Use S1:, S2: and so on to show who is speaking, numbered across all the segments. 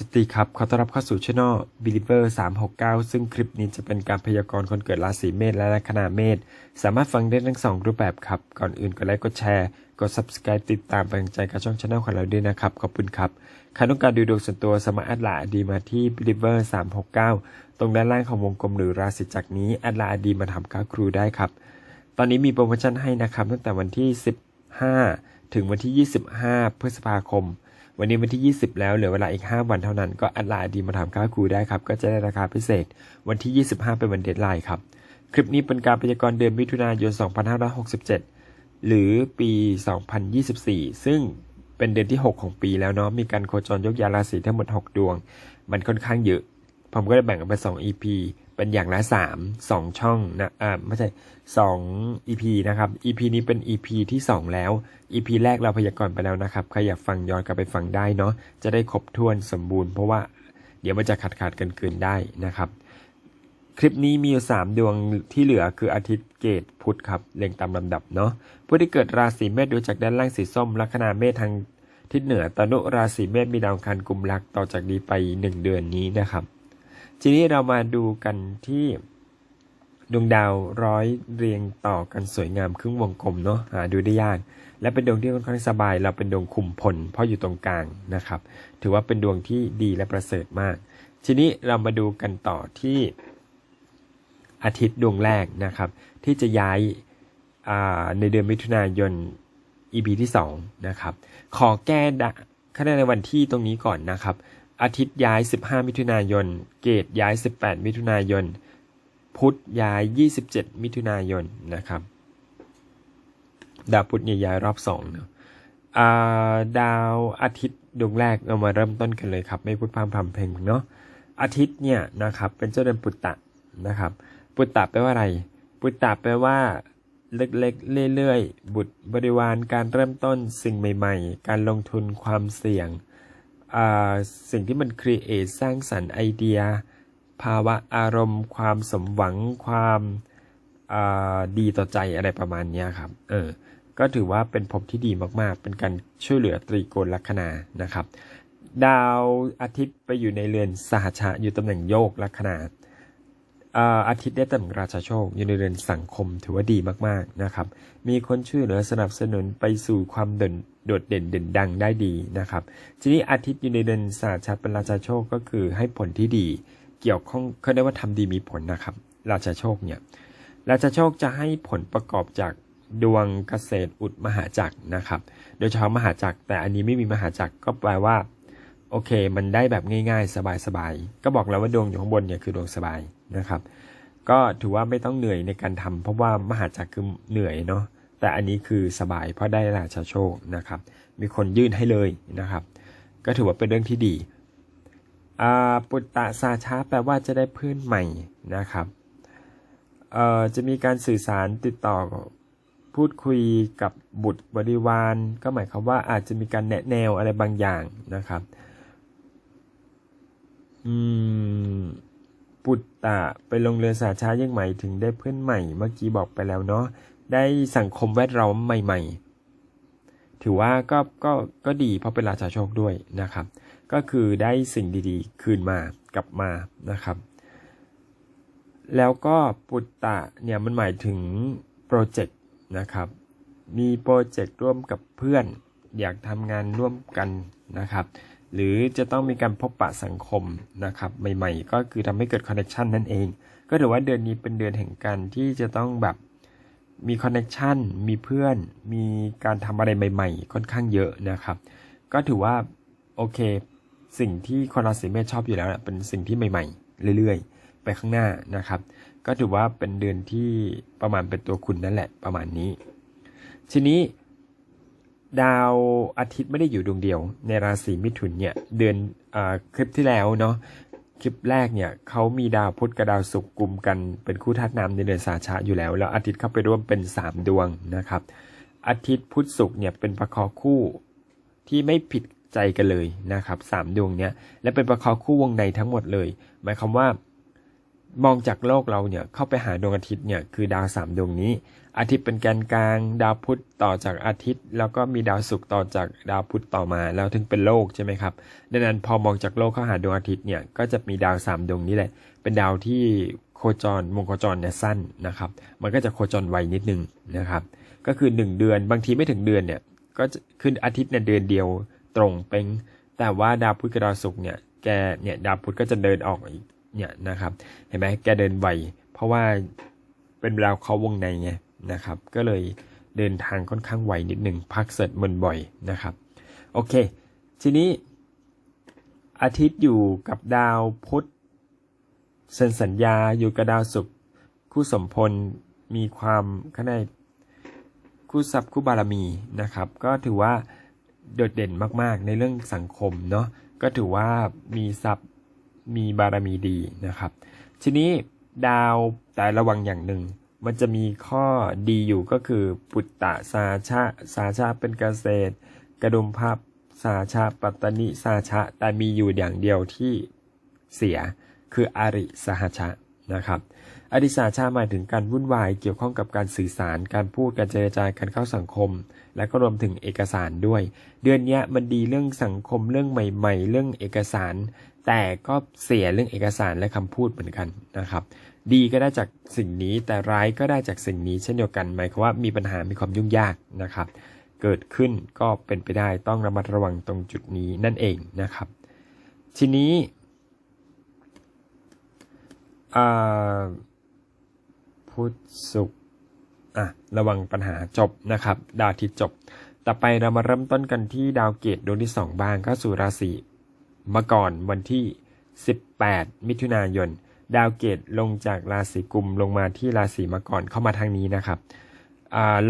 S1: สวัสดีครับ ขอต้อนรับเข้าสู่ช่อง Believer 369 ซึ่งคลิปนี้จะเป็นการพยากรณ์คนเกิดราศีเมษและลัคนาเมษ สามารถฟังได้ทั้งสองรูปแบบครับ ก่อนอื่นกดไลค์ กดแชร์ กด subscribe ติดตามเป็นกำลังใจกับช่องช anel ของเราด้วยนะครับ ขอบคุณครับ ใครต้องการดูดวงส่วนตัวสามารถแอดไลน์ดีมาที่ Believer 369 ตรงด้านล่างของวงกลมหรือราศีจักรนี้แอดไลน์ดีมาทำก้าครูได้ครับ ตอนนี้มีโปรโมชั่นให้นะครับตั้งแต่วันที่ 15 ถึงวันที่ 25 พฤษภาคม วันนี้วันที่ 20 แล้วเหลือเวลาอีก 5 วันเท่านั้นก็แอดไลน์ดีมาถามค่าครูได้ครับ ก็จะได้ราคาพิเศษ วันที่ 25 เป็นวันเดทไลน์ครับ คลิปนี้เป็นการพยากรณ์เดือนมิถุนายน 2567 หรือปี 2024 ซึ่งเป็นเดือนที่ 6 ของปีแล้วเนาะมีการโคจรยกยาราศีทั้งหมด 6 ดวง มันค่อนข้างเยอะ ผมก็ได้แบ่งออกเป็น 2 EP เป็นอย่างละ3 2ช่องนะอ่าไม่ใช่2 EP นะครับ EP นี้เป็น EP ที่2แล้ว EP แรกเราพยากรณ์ไปแล้วนะครับใครอยากฟังย้อนกลับไปฟังได้เนาะจะได้ครบถ้วนสมบูรณ์เพราะว่าเดี๋ยวมันจะขาดขาดกันเกินได้นะครับ คลิปนี้มีอยู่3ดวงที่เหลือคืออาทิตย์เกตพุธครับเรียงตามลำดับเนาะผู้ที่เกิดราศีเมษดูจากด้านล่างสีส้มลัคนาเมษทางทิศเหนือตนุราศีเมษมีดาวอังคารกุมรักต่อจากนี้ไป1เดือนนี้นะครับ ทีนี้เรามาดูกันที่ดวงดาวร้อยเรียงต่อกันสวยงามครึ่งวงกลมเนาะหาดูได้ยาก และเป็นดวงที่ค่อนข้างสบาย เราเป็นดวงคุมพลเพราะอยู่ตรงกลางนะครับ ถือว่าเป็นดวงที่ดีและประเสริฐมาก ทีนี้เรามาดูกันต่อที่อาทิตย์ดวงแรกนะครับ ที่จะย้ายาในเดือนมิถุนายน EP ที่2นะครับ ขอแก้ดะคะแนนในวันที่ตรงนี้ก่อนนะครับ อาทิตย์ย้าย 15 มิถุนายน เกตย้าย 18 มิถุนายน พุธย้าย 27 มิถุนายนนะครับ ดาวพุธเนี่ยย้ายรอบสองเนาะดาวอาทิตย์ดวงแรกเรามาเริ่มต้นกันเลยครับ ไม่พูดพร่ำพำเพลงเนาะอาทิตย์เนี่ยนะครับเป็นเจ้าเดือนปุตตะนะครับ ปุตตะแปลว่าอะไร ปุตตะแปลว่าเล็กๆเรื่อยๆ บุตรบริวารการเริ่มต้นสิ่งใหม่ ๆ การลงทุนความเสี่ยง สิ่งที่มันครีเอทสร้างสรรค์ไอเดีย ภาวะอารมณ์ ความสมหวังความอ่าดีต่อใจอะไรประมาณนี้ครับ เออ ก็ถือว่าเป็นภพที่ดีมากๆ เป็นการช่วยเหลือตรีโกณลัคนานะครับ ดาวอาทิตย์ไปอยู่ในเรือนสหชะอยู่ตำแหน่งโยกลัคนาอ่าอาทิตย์ได้ตำแหน่งราชาโชค อยู่ในเรือนสังคมถือว่าดีมากๆนะครับ มีคนช่วยเหลือสนับสนุนไปสู่ความเด่น โดดเด่นเด่นดังได้ดีนะครับ ทีนี้อาทิตย์อยู่ในเรือนสหชะเป็นราชาโชคก็คือให้ผลที่ดี เกี่ยวข้องเขาเรียกว่าทำดีมีผลนะครับ ราชาโชคเนี่ย ราชาโชคจะให้ผลประกอบจากดวงเกษตรอุดมหาจักรนะครับ โดยเฉพาะมหาจักร แต่อันนี้ไม่มีมหาจักรก็แปลว่า โอเค มันได้แบบง่ายๆ สบายๆ ก็บอกแล้วว่าดวงอยู่ข้างบนเนี่ยคือดวงสบายนะครับ ก็ถือว่าไม่ต้องเหนื่อยในการทำเพราะว่ามหาจักรคือเหนื่อยเนาะ แต่อันนี้คือสบายเพราะได้ราชาโชคนะครับ มีคนยื่นให้เลยนะครับ ก็ถือว่าเป็นเรื่องที่ดีปุตตะสาชาแปลว่าจะได้เพื่อนใหม่นะครับเอ่อจะมีการสื่อสารติดต่อพูดคุยกับบุตรบริวาร ก็หมายความว่าอาจจะมีการแนะแนวอะไรบางอย่างนะครับอืมปุตตะไปลงเรือสาชายังหมายถึงได้เพื่อนใหม่ เมื่อกี้บอกไปแล้วเนาะ ได้สังคมแวดล้อมใหม่ ๆ ถือว่าก็ก็ก็ดีเพราะเป็นราชาโชคด้วยนะครับ ก็คือได้สิ่งดีๆ คืนมากลับมานะครับ แล้วก็ปุตตะเนี่ยมันหมายถึงโปรเจกต์นะครับ มีโปรเจกต์ร่วมกับเพื่อน อยากทำงานร่วมกันนะครับ หรือจะต้องมีการพบปะสังคมนะครับ ใหม่ ๆ ก็คือทำให้เกิดคอนเน t ชันนั่นเอง ก็ถือว่าเดือนนี้เป็นเดือนแห่งการที่จะต้องแบบ มีคอนเน t ชันมีเพื่อน มีการทำอะไรใหม่ๆ ค่อนข้างเยอะนะครับ ก็ถือว่า โอเค สิ่งที่คนราศีเมษชอบอยู่แล้วเป็นสิ่งที่ใหม่ๆ เรื่อยๆ ไปข้างหน้านะครับ ก็ถือว่าเป็นเดือนที่ประมาณเป็นตัวคุณนั่นแหละประมาณนี้ ทีนี้ดาวอาทิตย์ไม่ได้อยู่ดวงเดียวในราศีมิถุนเนี่ยเดือนอคลิปที่แล้วเนาะ คลิปแรกเนี่ยเขามีดาวพุธกับดาวศุกร์กลุ่มกันเป็นคู่ธาตุน้ำในเดือนสาชะอยู่แล้ว แล้วอาทิตย์เข้าไปร่วมเป็น 3 ดวงนะครับ อาทิตย์พุธศุกร์เนี่ยเป็นประคอคู่ที่ไม่ผิดใจกันเลยนะครับสามดวงเนี้ยและเป็นประคอคู่วงในทั้งหมดเลย หมายความว่า มองจากโลกเราเนี่ยเข้าไปหาดวงอาทิตย์เนี่ยคือดาวสามดวงนี้ อาทิตย์เป็นแกนกลาง ดาวพุธต่อจากอาทิตย์ แล้วก็มีดาวศุกร์ต่อจากดาวพุธต่อมาแล้วถึงเป็นโลกใช่ไหมครับดังนั้นพอมองจากโลกเข้าหาดวงอาทิตย์เนี่ยก็จะมีดาวสามดวงนี้แหละ เป็นดาวที่โคจรวงโคจรเนี่ยสั้นนะครับ มันก็จะโคจรไวนิดนึงนะครับ ก็คือ 1 เดือนบางทีไม่ถึงเดือนเนี่ยก็จะขึ้นอาทิตย์เนี่ยเดือนเดียวตรงเป้งแต่ว่าดาวพุธกับดาวศุกร์เนี่ยแกเนี่ยดาวพุธก็จะเดินออกอีก เนี่ยนะครับ เห็นไหมแกเดินไวเพราะว่าเป็นดาวเขาวงในไงนะครับ ก็เลยเดินทางค่อนข้างไวนิดหนึ่งพักเสร็จมันบ่อยนะครับ โอเค ทีนี้ อาทิตย์อยู่กับดาวพุธเซ็นสัญญาอยู่กับดาวศุกร์คู่สมพลมีความข้างในคู่ทรัพย์คู่บารมีนะครับ ก็ถือว่าโดดเด่นมากๆ ในเรื่องสังคมเนาะก็ถือว่ามีทรัพย์ มีบารมีดีนะครับ ทีนี้ดาวแต่ระวังอย่างหนึ่ง มันจะมีข้อดีอยู่ก็คือปุตตะสาชาสาชาเป็นเกษตร กระดุมภาพสาชาปัตตนิสาชาแต่มีอยู่อย่างเดียวที่เสียคืออริสหชะ นะครับอริสาชาหมายถึงการวุ่นวายเกี่ยวข้องกับการสื่อสาร การพูด การเจรจาการเข้าสังคม และก็รวมถึงเอกสารด้วย เดือนนี้มันดีเรื่องสังคมเรื่องใหม่ ๆ เรื่องเอกสาร แต่ก็เสียเรื่องเอกสารและคำพูดเหมือนกันนะครับ ดีก็ได้จากสิ่งนี้แต่ร้ายก็ได้จากสิ่งนี้เช่นเดียวกัน หมายความว่ามีปัญหา มีความยุ่งยากนะครับ เกิดขึ้นก็เป็นไปได้ต้องระมัดระวังตรงจุดนี้นั่นเองนะครับ ทีนี้ พุธสุขอะระวังปัญหาจบนะครับ ดาวทิตย์จบ ต่อไปเรามาเริ่มต้นกันที่ดาวเกตดวงที่ 2 บ้างเข้าสู่ราศีมาก่อนวันที่ 18 มิถุนายน ดาวเกตลงจากราศีกุมลงมาที่ราศีมังกรเข้ามาทางนี้นะครับ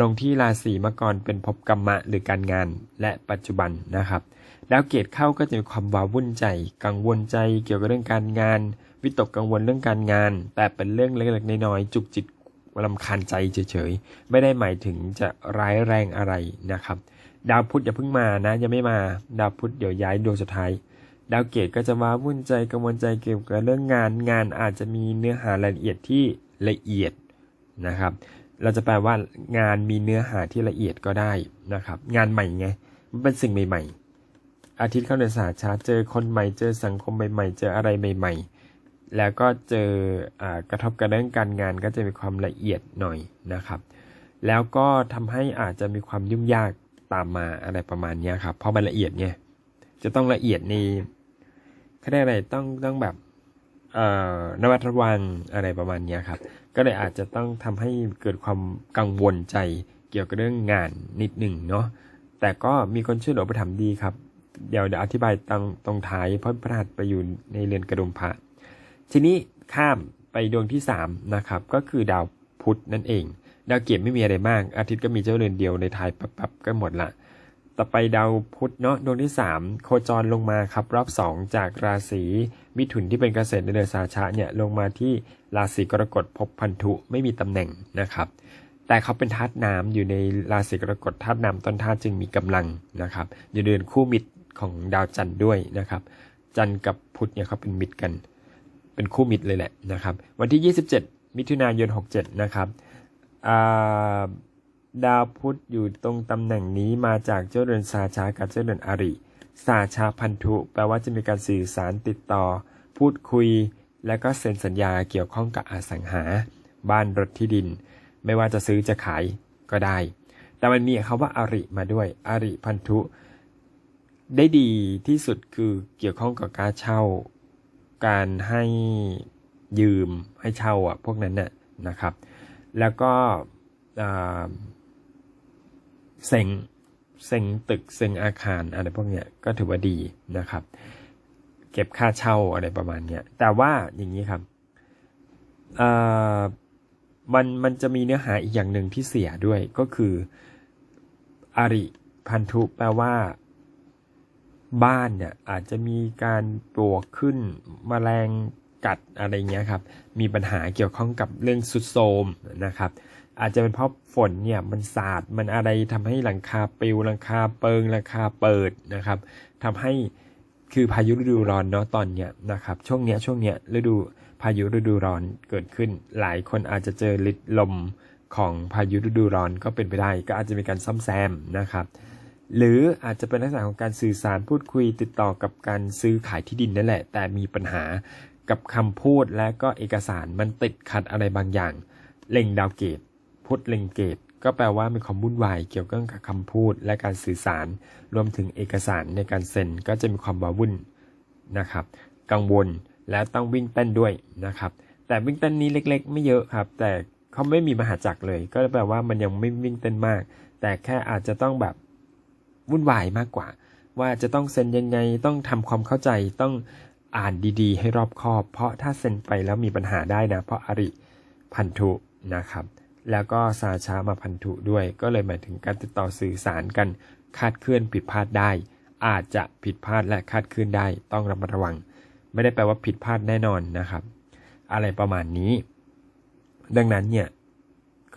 S1: ลงที่ราศีมังกรเป็นภพกรรมะหรือการงานและปัจจุบันนะครับ ดาวเกตเข้าก็จะมีความว้าวุ่นใจ กังวลใจเกี่ยวกับเรื่องการงาน วิตกกังวลเรื่องการงาน แต่เป็นเรื่องเล็กๆน้อยๆจุกจิตลำคาญใจเฉยๆ ไม่ได้หมายถึงจะร้ายแรงอะไรนะครับ ดาวพุธอย่าเพิ่งมานะยังไม่มาดาวพุธเดี๋ยวย้ายดวงสุดท้าย ดาวเกตก็จะมาวุ่นใจกังวลใจเกี่ยวกับเรื่องงานงานอาจจะมีเนื้อหารายละเอียดที่ละเอียดนะครับ เราจะแปลว่างานมีเนื้อหาที่ละเอียดก็ได้นะครับ งานใหม่ไง มันเป็นสิ่งใหม่ ๆ อาทิตย์เข้าเดือนสาชาเจอคนใหม่ เจอสังคมใหม่ ๆ เจออะไรใหม่ ๆ แล้วก็เจอกระทบกระเรื่องการงานก็จะมีความละเอียดหน่อยนะครับ แล้วก็ทำให้อาจจะมีความยุ่งยากตามมาอะไรประมาณนี้ครับ เพราะมันละเอียดเนี่ยจะต้องละเอียดในเขาเรียกอะไรต้องต้องแบบนวัตระวังอะไรประมาณนี้ครับ ก็เลยอาจจะต้องทำให้เกิดความกังวลใจเกี่ยวกับเรื่องงานนิดหนึ่งเนาะแต่ก็มีคนช่วยเหลือไปทำดีครับ เดี๋ยวเดี๋ยวอธิบายตรงตรงท้ายเพราะพระหัตไปอยู่ในเรือนกระดุมพระทีนี้ข้ามไปดวงที่3นะครับก็คือดาวพุธนั่นเอง ดาวเกียรติไม่มีอะไรมาก อาทิตย์ก็มีเจ้าเรือนเดียวในทายปับๆก็หมดละ ต่อไปดาวพุธเนาะดวงที่ 3 โคจรลงมาครับรอบ 2 จากราศีมิถุนที่เป็นเกษตรในเดือนสาชะเนี่ยลงมาที่ราศีกรกฎพบพันธุไม่มีตำแหน่งนะครับ แต่เขาเป็นธาตุน้ำอยู่ในราศีกรกฎธาตุน้ำต้นธาตุจึงมีกำลังนะครับอยู่เดือนคู่มิตรของดาวจันทร์ด้วยนะครับ จันทร์กับพุธเนี่ยเขาเป็นมิตรกัน เป็นคู่มิตรเลยแหละนะครับ วันที่ 27 มิถุนายน 67 นะครับอ่า ดาวพุธอยู่ตรงตำแหน่งนี้มาจากเจ้าเรือนสาชากับเจ้าเรือนอริสาชาพันธุ แปลว่าจะมีการสื่อสารติดต่อ พูดคุย และก็เซ็นสัญญาเกี่ยวข้องกับอสังหา บ้านรถที่ดิน ไม่ว่าจะซื้อจะขายก็ได้ แต่มันมีคาว่าอาริมาด้วยอาริพันธุ ได้ดีที่สุดคือเกี่ยวข้องกับการเช่า การให้ยืมให้เช่าอะพวกนั้นน่ะนะครับ แล้วก็ เซ็งเซ็งตึกเซ็งอาคารอะไรพวกเนี้ยก็ถือว่าดีนะครับ เก็บค่าเช่าอะไรประมาณเนี้ยแต่ว่าอย่างนี้ครับมันมันจะมีเนื้อหาอีกอย่างหนึ่งที่เสียด้วยก็คืออริพันธุแปลว่า บ้านเนี่ยอาจจะมีการปลวกขึ้นมแมลงกัดอะไรเงี้ยครับ มีปัญหาเกี่ยวข้องกับเรื่องสุดโทมนะครับ อาจจะเป็นเพราะฝนเนี่ยมันสาดมันอะไรทำให้หลังคาปิวหลังคาเปิงหลังคาเปิดนะครับทำให้คือพายุฤดูร้อนเนาะตอนเนี้ยนะครับ ช่วงเนี้ยช่วงเนี้ยฤดูพายุฤดูร้อนเกิดขึ้น หลายคนอาจจะเจอฤทธิ์ลมของพายุฤดูร้อนก็เป็นไปได้ ก็อาจจะมีการซ่อมแซมนะครับ หรืออาจจะเป็นลักษณะของการสื่อสารพูดคุยติดต่อกับการซื้อขายที่ดินนั่นแหละ แต่มีปัญหากับคำพูดและก็เอกสารมันติดขัดอะไรบางอย่าง เล็งดาวเกต พุธเลงเกต ก็แปลว่ามีความวุ่นวายเกี่ยวกับคำพูดและการสื่อสาร รวมถึงเอกสารในการเซ็นก็จะมีความว้าวุ่นนะครับ กังวลและต้องวิ่งเต้นด้วยนะครับ แต่วิ่งเต้นนี้เล็ก ๆ ไม่เยอะครับ แต่เขาไม่มีมหาจักรเลย ก็แปลว่ามันยังไม่วิ่งเต้นมาก แต่แค่อาจจะต้องแบบวุ่นวายมากกว่า ว่าจะต้องเซ็นยังไงต้องทำความเข้าใจต้องอ่านดีๆ ให้รอบคอบ เพราะถ้าเซ็นไปแล้วมีปัญหาได้นะ เพราะอริพันธุนะครับ แล้วก็ซาช้ามาพันธุด้วย ก็เลยหมายถึงการติดต่อสื่อสารกันคาดเคลื่อนผิดพลาดได้ อาจจะผิดพลาดและคาดเคลื่อนได้ ต้องระมัดระวัง ไม่ได้แปลว่าผิดพลาดแน่นอนนะครับ อะไรประมาณนี้ ดังนั้นเนี่ย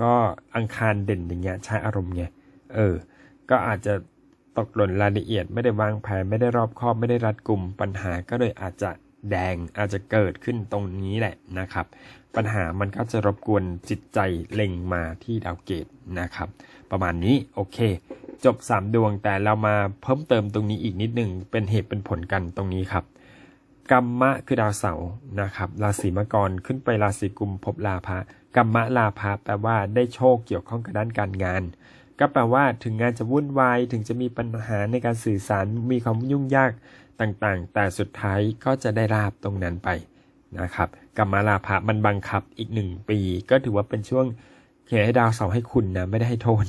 S1: ก็อังคารเด่นอย่างเงี้ยใช้อารมณ์ไงเออ ก็อาจจะตกหล่นรายละเอียดไม่ได้วางแผนไม่ได้รอบคอบไม่ได้รัดกลุ่มปัญหาก็เลยอาจจะ แดงอาจจะเกิดขึ้นตรงนี้แหละนะครับ ปัญหามันก็จะรบกวนจิตใจเล็งมาที่ดาวเกตนะครับ ประมาณนี้โอเค จบ 3 ดวงแต่เรามาเพิ่มเติมตรงนี้อีกนิดหนึ่งเป็นเหตุเป็นผลกันตรงนี้ครับกัมมะคือดาวเสาร์นะครับราศีมังกรขึ้นไปราศีกุมภพลาภะกัมมะลาภะแปลว่าได้โชคเกี่ยวข้องกับด้านการงาน ก็แปลว่าถึงงานจะวุ่นวายถึงจะมีปัญหาในการสื่อสารมีความยุ่งยากต่างๆ แต่สุดท้ายก็จะได้ราบตรงนั้นไปนะครับกัมมะลาภะมันบังคับอีกหนึ่งปี ก็ถือว่าเป็นช่วงเขียนให้ดาวเสาให้คุณนะไม่ได้ให้โทษ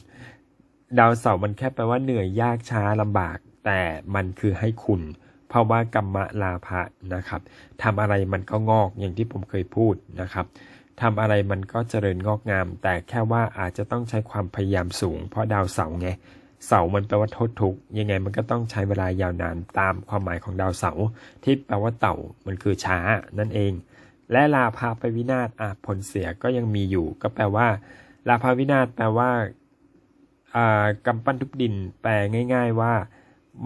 S1: ดาวเสามันแค่แปลว่าเหนื่อยยากช้าลำบาก แต่มันคือให้คุณ เพราะว่ากรรมะลาภะนะครับทำอะไรมันก็งอกอย่างที่ผมเคยพูดนะครับ ทำอะไรมันก็เจริญงอกงาม แต่แค่ว่าอาจจะต้องใช้ความพยายามสูง เพราะดาวเสาร์ไงเสามันแปลว่าโทษทุกยังไงมันก็ต้องใช้เวลายาวนานตามความหมายของดาวเสาร์ที่แปลว่าเต่ามันคือช้านั่นเอง และลาภาไปวินาศอะผลเสียก็ยังมีอยู่ ก็แปลว่า ลาภาวินาศแปลว่าอ่ากำปั้นทุบดิน แปลง่าย ๆว่า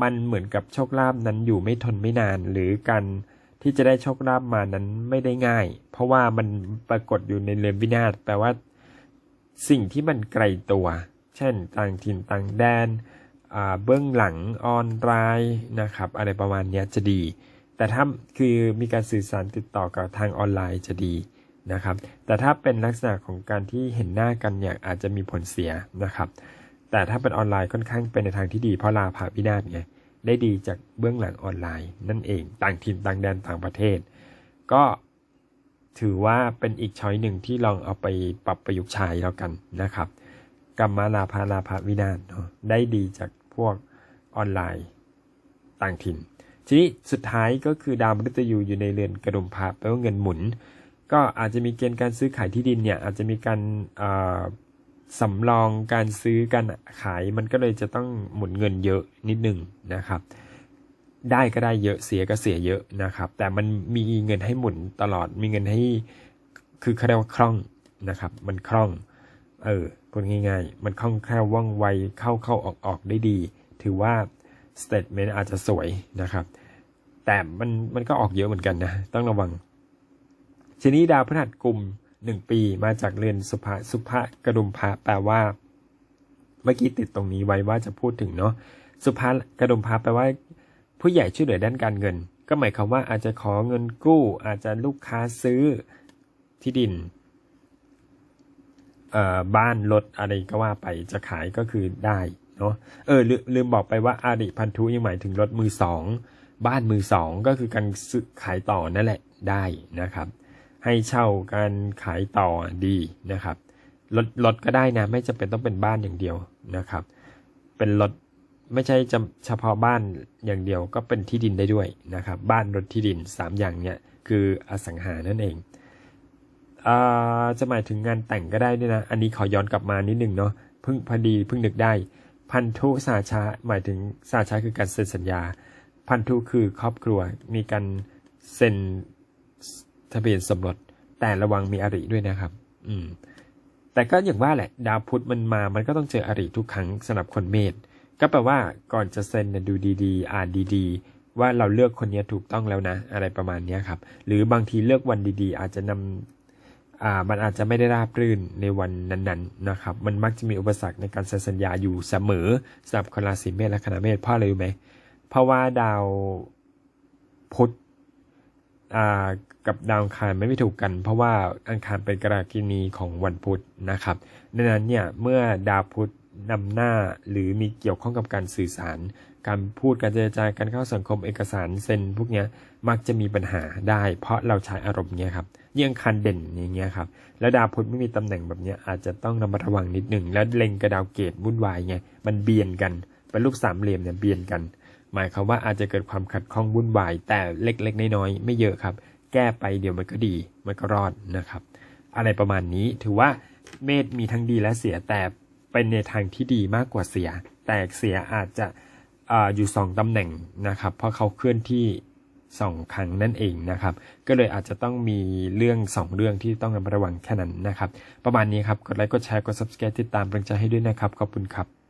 S1: มันเหมือนกับโชคลาภนั้นอยู่ไม่ทนไม่นานหรือการ ที่จะได้โชคลาภมานั้นไม่ได้ง่าย เพราะว่ามันปรากฏอยู่ในเรือนวินาศแปลว่า สิ่งที่มันไกลตัว เช่น ต่างถิ่นต่างแดนเบื้องหลังออนไลน์นะครับ อะไรประมาณนี้จะดี แต่ถ้าคือมีการสื่อสารติดต่อกับทางออนไลน์จะดีนะครับ แต่ถ้าเป็นลักษณะของการที่เห็นหน้ากันอย่างอาจจะมีผลเสียนะครับ แต่ถ้าเป็นออนไลน์ค่อนข้างเป็นในทางที่ดีเพราะลาภาพินาศไง ได้ดีจากเบื้องหลังออนไลน์ นั่นเอง ต่างถิ่นต่างแดนต่างประเทศ ก็ถือว่าเป็นอีกช้อยหนึ่งที่ลองเอาไปปรับประยุกต์ใช้แล้วกันนะครับกรรมลาภาลาภาวินาศได้ดีจากพวกออนไลน์ ต่างถิ่น ทีนี้สุดท้ายก็คือดาวมฤตยูอยู่ในเรือนกระดุมพระแปลว่าเงินหมุน ก็อาจจะมีเกณฑ์การซื้อขายที่ดินเนี่ยอาจจะมีการ สำรองการซื้อการขายมันก็เลยจะต้องหมุนเงินเยอะนิดหนึ่งนะครับ ได้ก็ได้เยอะเสียก็เสียเยอะนะครับ แต่มันมีเงินให้หมุนตลอดมีเงินให้คือเขาเรียกว่าคล่องนะครับ มันคล่องเออพูดง่ายๆ มันคล่องแคล่วว่องไวเข้าเข้าออกออกได้ดี ถือว่าสเตทเมนต์อาจจะสวยนะครับ แต่มันมันก็ออกเยอะเหมือนกันนะ ต้องระวังทีนี้ดาวพฤหัสกลุ่ม หนึ่งปีมาจากเรือนสุภาสุภะกระดุมพระแปลว่า เมื่อกี้ติดตรงนี้ไว้ว่าจะพูดถึงเนาะสุภากระดุมพระแปลว่า ผู้ใหญ่ช่วยเหลือด้านการเงิน ก็หมายความว่าอาจจะขอเงินกู้ อาจจะลูกค้าซื้อที่ดินบ้านรถอะไรก็ว่าไปจะขายก็คือได้เนาะเออลลืมบอกไปว่าอาริพันธุยังหมายถึงรถมือสองบ้านมือสองก็คือการซื้อขายต่อนั่นแหละได้นะครับ ให้เช่าการขายต่อดีนะครับรถรถก็ได้นะ ไม่จำเป็นต้องเป็นบ้านอย่างเดียวนะครับ เป็นรถไม่ใช่จเฉพาะบ้านอย่างเดียวก็เป็นที่ดินได้ด้วยนะครับ บ้านรถที่ดิน 3 อย่างเนี้ยคืออสังหานั่นเองอจะหมายถึงงานแต่งก็ได้ด้วยนะ อันนี้ขอย้อนกลับมานิดนึงเนาะเพิ่งพอดีเพิ่งนึกได้ พันธุสาชาหมายถึงสาชาคือการเซ็นสัญญา พันธุคือครอบครัวมีการเซ็น ทะเบียนสมรส แต่ระวังมีอริด้วยนะครับ อืม แต่ก็อย่างว่าแหละ ดาวพุธมันมา มันก็ต้องเจออริทุกครั้งสำหรับคนเมษก็แปลว่าก่อนจะเซ็นดูดีๆ อ่านดีๆ ว่าเราเลือกคนนี้ถูกต้องแล้วนะ อะไรประมาณนี้ครับ หรือบางทีเลือกวันดีๆ อาจจะนำอ่ามันอาจจะไม่ได้ราบรื่นในวันนั้นๆนะครับ มันมักจะมีอุปสรรคในการเซ็นสัญญาอยู่เสมอสำหรับคนราศีเมษและคณะเมษเพราะอะไรรู้ไหมเพราะว่าดาวพุธ กับดาวอังคารไม่ไม่ถูกกัน เพราะว่าอังคารเป็นกรากินีของวันพุธนะครับดังนั้นเนี่ยเมื่อดาวพุธนำหน้าหรือมีเกี่ยวข้องกับการสื่อสาร การพูดการเจรจาการเข้าสังคมเอกสารเซ็นพวกเนี้ยมักจะมีปัญหาได้ เพราะเราใช้อารมณ์เนี้ยครับยิ่งอังคันเด่นอย่างเงี้ยครับแล้วดาวพุธไม่มีตำแหน่งแบบเนี้ยอาจจะต้องระมัดระวังนิดหนึ่งแล้วเล็งกับดาวเกตวุ่นวายไงมันเบียนกันเป็นรูปสามเหลี่ยมเนี่ยเบียนกัน หมายความว่าอาจจะเกิดความขัดข้องวุ่นวาย แต่เล็กๆน้อยๆไม่เยอะครับ แก้ไปเดี๋ยวมันก็ดีมันก็รอดนะครับ อะไรประมาณนี้ถือว่าเมษมีทั้งดีและเสียแต่เป็นในทางที่ดีมากกว่าเสีย แต่เสียอาจจะออยู่สองตำแหน่งนะครับ เพราะเขาเคลื่อนที่สองครั้งนั่นเองนะครับ ก็เลยอาจจะต้องมีเรื่องสองเรื่องที่ต้องระมัดระวังแค่นั้นนะครับ ประมาณนี้ครับ กดไลค์ กดแชร์ กด subscribe ติดตามเป็นใจให้ด้วยนะครับ ขอบคุณครับ